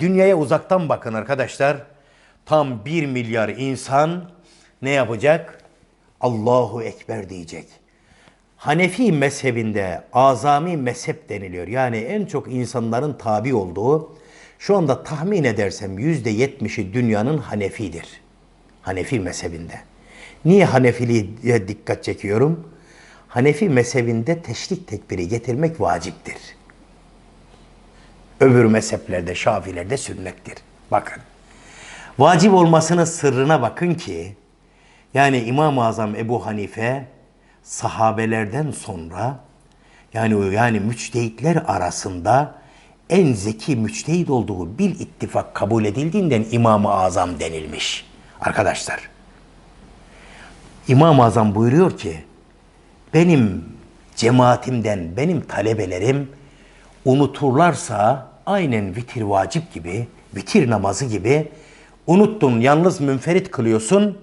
Dünyaya uzaktan bakın arkadaşlar. Tam 1 milyar insan ne yapacak? Allahu Ekber diyecek. Hanefi mezhebinde azami mezhep deniliyor. Yani en çok insanların tabi olduğu şu anda tahmin edersem yüzde yetmişi dünyanın Hanefidir. Hanefi mezhebinde. Niye Hanefiliğe dikkat çekiyorum? Hanefi mezhebinde teşrik tekbiri getirmek vaciptir. Öbür mezheplerde, Şafilerde sünnettir. Bakın. Vacip olmasının sırrına bakın ki yani İmam-ı Azam Ebu Hanife sahabelerden sonra yani yani müçtehitler arasında en zeki müçtehit olduğu bil ittifak kabul edildiğinden İmam-ı Azam denilmiş. Arkadaşlar İmam-ı Azam buyuruyor ki benim cemaatimden benim talebelerim unuturlarsa aynen vitir vacip gibi, vitir namazı gibi unuttun yalnız münferit kılıyorsun,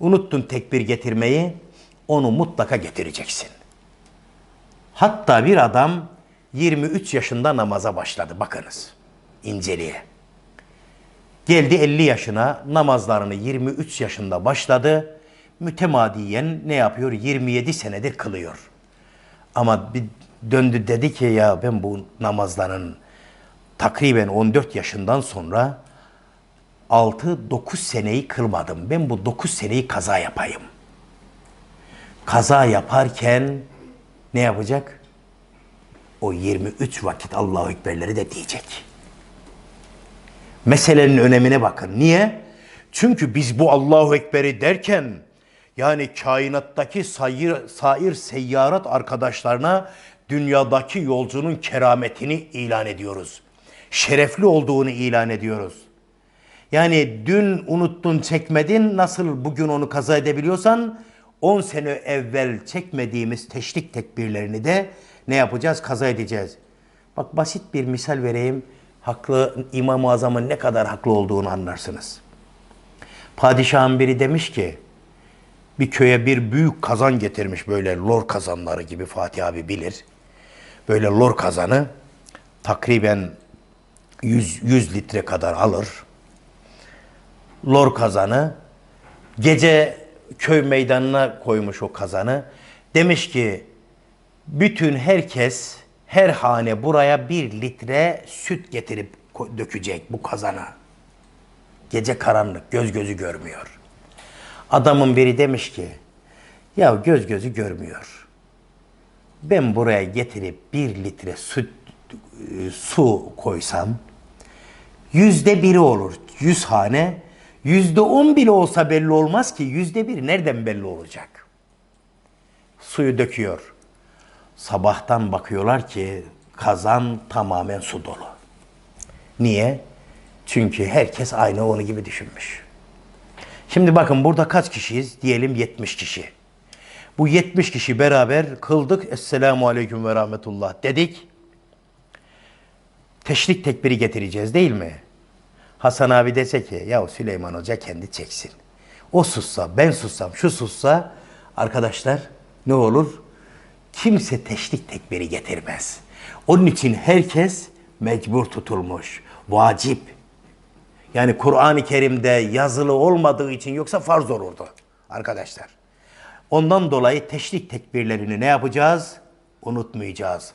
unuttun tekbir getirmeyi, onu mutlaka getireceksin. Hatta bir adam 23 yaşında namaza başladı. Bakınız inceliğe. Geldi 50 yaşına namazlarını 23 yaşında başladı. Mütemadiyen ne yapıyor? 27 senedir kılıyor. Ama bir döndü dedi ki ya ben bu namazların takriben 14 yaşından sonra 6-9 seneyi kılmadım. Ben bu 9 seneyi kaza yapayım. Kaza yaparken ne yapacak? O 23 vakit Allahu Ekberleri de diyecek. Meselenin önemine bakın. Niye? Çünkü biz bu Allahu Ekber'i derken yani kainattaki sayır, sair seyyarat arkadaşlarına dünyadaki yolcunun kerametini ilan ediyoruz. Şerefli olduğunu ilan ediyoruz. Yani dün unuttun çekmedin nasıl bugün onu kaza edebiliyorsan 10 sene evvel çekmediğimiz teşrik tekbirlerini de ne yapacağız? Kaza edeceğiz. Bak basit bir misal vereyim. Haklı İmam-ı Azam'ın ne kadar haklı olduğunu anlarsınız. Padişahın biri demiş ki bir köye bir büyük kazan getirmiş böyle lor kazanları gibi Fatih abi bilir. Böyle lor kazanı takriben 100, 100 litre kadar alır. Lor kazanı gece köy meydanına koymuş o kazanı. Demiş ki bütün herkes her hane buraya bir litre süt getirip dökecek bu kazana. Gece karanlık, göz gözü görmüyor. Adamın biri demiş ki, ya göz gözü görmüyor. Ben buraya getirip bir litre süt, su koysam, yüzde biri olur. Yüz hane, yüzde on bile olsa belli olmaz ki yüzde bir nereden belli olacak? Suyu döküyor. Sabahtan bakıyorlar ki kazan tamamen su dolu. Niye? Çünkü herkes aynı onu gibi düşünmüş. Şimdi bakın burada kaç kişiyiz? Diyelim 70 kişi. Bu 70 kişi beraber kıldık. Esselamu Aleyküm ve Rahmetullah dedik. Teşrik tekbiri getireceğiz değil mi? Hasan abi dese ki ya Süleyman Hoca kendi çeksin. O sussa, ben sussam, şu sussa arkadaşlar ne olur? Kimse teşrik tekbiri getirmez. Onun için herkes mecbur tutulmuş. Vacip. Yani Kur'an-ı Kerim'de yazılı olmadığı için yoksa farz olurdu arkadaşlar. Ondan dolayı teşrik tekbirlerini ne yapacağız? Unutmayacağız.